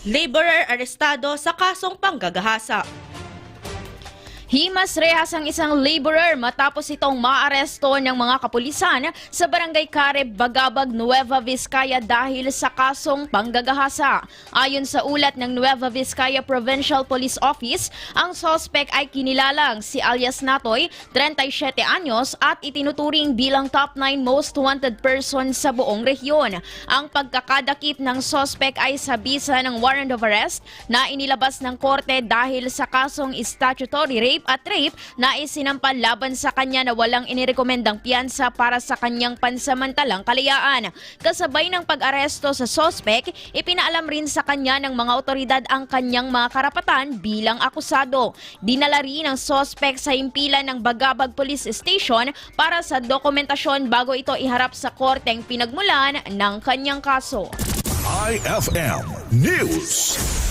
Laborer arestado sa kasong panggagahasa. Himas rehas ang isang laborer matapos itong maaresto ng mga kapulisan sa Barangay Careb, Bagabag, Nueva Vizcaya dahil sa kasong panggagahasa. Ayon sa ulat ng Nueva Vizcaya Provincial Police Office, ang suspect ay kinilalang si alias Natoy, 37 anyos at itinuturing bilang top 9 most wanted person sa buong rehiyon. Ang pagkakadakip ng suspect ay sa bisa ng warrant of arrest na inilabas ng korte dahil sa kasong statutory rape at rape na isinampan laban sa kanya na walang inirekomendang piyansa para sa kanyang pansamantalang kalayaan. Kasabay ng pag-aresto sa sospek, ipinaalam rin sa kanya ng mga otoridad ang kanyang mga karapatan bilang akusado. Dinala rin ang sospek sa himpilan ng Bagabag Police Station para sa dokumentasyon bago ito iharap sa korteng pinagmulan ng kanyang kaso. IFM News.